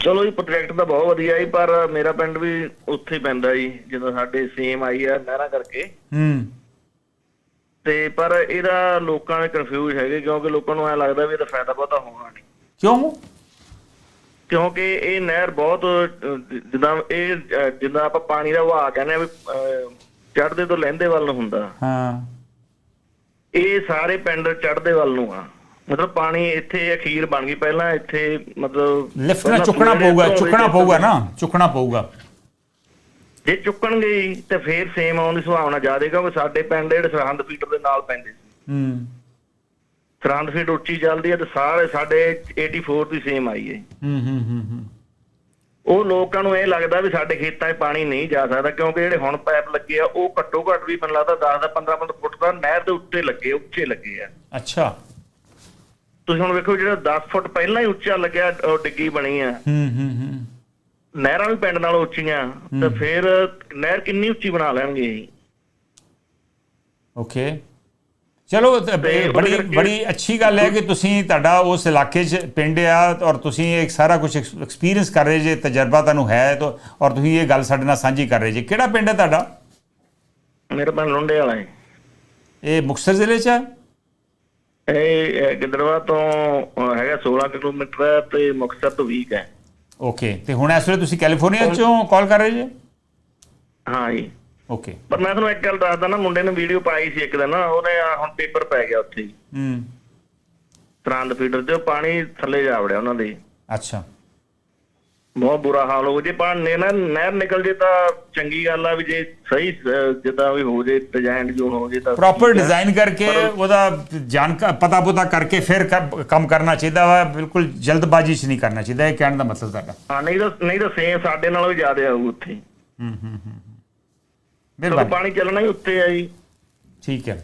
ਚਲੋ ਜੀ ਪ੍ਰੋਜੈਕਟ ਤਾਂ ਬਹੁਤ ਵਧੀਆ ਜੀ ਪਰ ਮੇਰਾ ਪਿੰਡ ਵੀ ਉੱਥੇ ਪੈਂਦਾ ਜੀ ਜਦੋਂ ਸਾਡੇ ਸੇਮ ਆਈ ਆ ਨਹਿਰਾਂ ਕਰਕੇ। ਹੂੰ। ਤੇ ਪਰ ਇਹਦਾ ਲੋਕਾਂ ਦੇ ਕਨਫਿਊਜ਼ ਹੈਗੇ ਕਿਉਂਕਿ ਲੋਕਾਂ ਨੂੰ ਐ ਲੱਗਦਾ ਵੀ ਇਹਦਾ ਫਾਇਦਾ ਬਹੁਤਾ ਹੋਣਾ ਨਹੀਂ। ਕਿਉਂ? ਕਿਉਂਕਿ ਇਹ ਨਹਿਰ ਬਹੁਤ ਜਿੱਦਾਂ ਇਹ ਜਿੱਦਾਂ ਆਪਾਂ ਪਾਣੀ ਦਾ ਵਹਾਅ ਕਹਿੰਦੇ ਆ ਵੀ ਚੜ੍ਹਦੇ ਤੋਂ ਲਹਿੰਦੇ ਵੱਲ ਨੂੰ ਹੁੰਦਾ। ਹਾਂ। ਇਹ ਸਾਰੇ ਪਿੰਡ ਚੜ੍ਹਦੇ ਵੱਲ ਨੂੰ ਆ। ਮਤਲਬ ਪਾਣੀ ਇੱਥੇ ਅਖੀਰ ਬਣ ਗਈ ਪਹਿਲਾਂ ਇੱਥੇ ਮਤਲਬ ਲਿਫਟ ਚੁੱਕਣਾ ਪਊਗਾ ਚੁੱਕਣਾ ਪਊਗਾ ਨਾ ਚੁੱਕਣਾ ਪਊਗਾ। ਜੇ ਚੁੱਕਣਗੇ ਤੇ ਫੇਰ ਸੇਮ ਆਉਣ ਦੀ ਸੰਭਾਵਨਾ ਜ਼ਿਆਦਾ ਕਿਉਂਕਿ ਸਾਡੇ ਪਿੰਡ ਜਿਹੜੇ ਸਰਹੰਦ ਫੀਟਰ ਦੇ ਨਾਲ ਪੈਂਦੇ ਸੀ। ਹੂੰ। ਸਰਹੰਦ ਫੀਟ ਉੱਚੀ ਚੱਲਦੀ ਹੈ ਤੇ ਸਾਰੇ ਸਾਡੇ 84 ਦੀ ਸੇਮ ਆਈ ਹੈ। ਹੂੰ ਹੂੰ ਹੂੰ ਹੂੰ। ਉਹ ਲੋਕਾਂ ਨੂੰ ਇਹ ਲੱਗਦਾ ਵੀ ਸਾਡੇ ਖੇਤਾਂ 'ਚ ਪਾਣੀ ਨਹੀਂ ਜਾ ਸਕਦਾ ਕਿਉਂਕਿ ਜਿਹੜੇ ਹੁਣ ਪਾਈਪ ਲੱਗੇ ਆ ਉਹ ਘੱਟੋ ਘੱਟ ਵੀ ਮੈਨੂੰ ਲੱਗਦਾ 10 ਦਾ 15 15 ਫੁੱਟ ਦਾ ਨਹਿਰ ਦੇ ਉੱਤੇ ਲੱਗੇ ਉੱਚੇ ਲੱਗੇ ਆ। ਅੱਛਾ। ਤੁਸੀਂ ਹੁਣ ਵੇਖੋ ਜਿਹੜਾ 10 ਫੁੱਟ ਪਹਿਲਾਂ ਹੀ ਉੱਚਾ ਲੱਗਿਆ ਉਹ ਡਿੱਗੀ ਬਣੀ ਆ। ਹੂੰ ਹੂੰ ਹੂੰ। ਨਹਿਰਾਂ ਵੀ ਪਿੰਡ ਨਾਲੋਂ ਉੱਚੀਆਂ ਤੇ ਫਿਰ ਨਹਿਰ ਕਿੰਨੀ ਉੱਚੀ ਬਣਾ ਲੈਣਗੇ ਇਹ? ਓਕੇ। ਚਲੋ ਬੜੀ ਬੜੀ ਅੱਛੀ ਗੱਲ ਹੈ ਕਿ ਤੁਸੀਂ ਤੁਹਾਡਾ ਉਸ ਇਲਾਕੇ 'ਚ ਪਿੰਡ ਆ ਔਰ ਤੁਸੀਂ ਇਹ ਸਾਰਾ ਕੁਝ ਐਕਸਪੀਰੀਅੰਸ ਕਰ ਰਹੇ ਜੇ ਤਜਰਬਾ ਤੁਹਾਨੂੰ ਹੈ ਤਾਂ ਔਰ ਤੁਸੀਂ ਇਹ ਗੱਲ ਸਾਡੇ ਨਾਲ ਸਾਂਝੀ ਕਰ ਰਹੇ ਜੇ। ਕਿਹੜਾ ਪਿੰਡ ਹੈ ਤੁਹਾਡਾ? ਮੇਰਾ ਪਿੰਡ ਲੁੰਡੇ ਵਾਲਾ ਹੈ। ਇਹ ਮੁਕਤਸਰ ਜ਼ਿਲ੍ਹੇ 'ਚ ਹੈ? ਇਹ ਗਿੱਦੜਵਾ ਤੋਂ ਹੈਗਾ 16 ਕਿਲੋਮੀਟਰ ਤੇ ਮੁਕਤਸਰ ਤੋਂ 20 ਹੈ। ਓਕੇ ਤੇ ਹੁਣ ਇਸ ਵੇਲੇ ਤੁਸੀਂ ਕੈਲੀਫੋਰਨੀਆ 'ਚੋਂ ਕਾਲ ਕਰ ਰਹੇ ਜੇ? ਹਾਂ ਜੀ। ਓਕੇ। ਪਰ ਮੈਂ ਤੁਹਾਨੂੰ ਇੱਕ ਗੱਲ ਦੱਸਦਾ ਨਾ ਮੁੰਡੇ ਨੇ ਵੀਡੀਓ ਪਾਈ ਸੀ ਇੱਕ ਦਿਨ ਉਹਨੇ ਹੁਣ ਪੇਪਰ ਪੈ ਗਿਆ ਉੱਥੇ ਹੀ। ਤਰੰਦ ਫੀਡਰ ਤੇ ਪਾਣੀ ਥੱਲੇ ਜਾ ਵੜਿਆ ਉਹਨਾਂ ਦੇ। ਅੱਛਾ। ਬਹੁਤ ਬੁਰਾ ਹਾਲ ਹੋ ਜੇ ਪਾਣੀ ਨੇ ਨਾ ਨਹਿਰ ਨਿਕਲ ਜੇ ਤਾਂ ਚੰਗੀ ਗੱਲ ਆ ਵੀ ਜੇ ਸਹੀ ਜਿੱਦਾਂ ਵੀ ਹੋ ਜੇ ਡਿਜ਼ਾਈਨ ਜੋ ਹੋ ਜੇ ਤਾਂ ਪ੍ਰੋਪਰ। ਡਿਜ਼ਾਈਨ ਕਰਕੇ ਉਹਦਾ ਜਾਣਕਾ ਪਤਾ ਪੁਤਾ ਕਰਕੇ ਫਿਰ ਕੰਮ ਕਰਨਾ ਚਾਹੀਦਾ ਵਾ। ਬਿਲਕੁਲ ਜਲਦਬਾਜ਼ੀ 'ਚ ਨਹੀਂ ਕਰਨਾ ਚਾਹੀਦਾ। ਇਹ ਕਹਿਣ ਦਾ ਮਤਲਬ ਤੁਹਾਡਾ। ਹਾਂ ਨਹੀਂ ਤਾਂ ਨਹੀਂ ਤਾਂ ਸੇਮ ਸਾਡੇ ਨਾਲੋਂ ਵੀ ਜ਼ਿਆਦਾ ਆਊ ਉੱਥੇ। ਹੂੰ ਹੂੰ ਹੂੰ ਮਿਹਰਬਾਨੀ। ਪਾਣੀ ਚੱਲਣਾ ਹੀ ਉੱਤੇ ਆ ਜੀ। ਠੀਕ ਹੈ।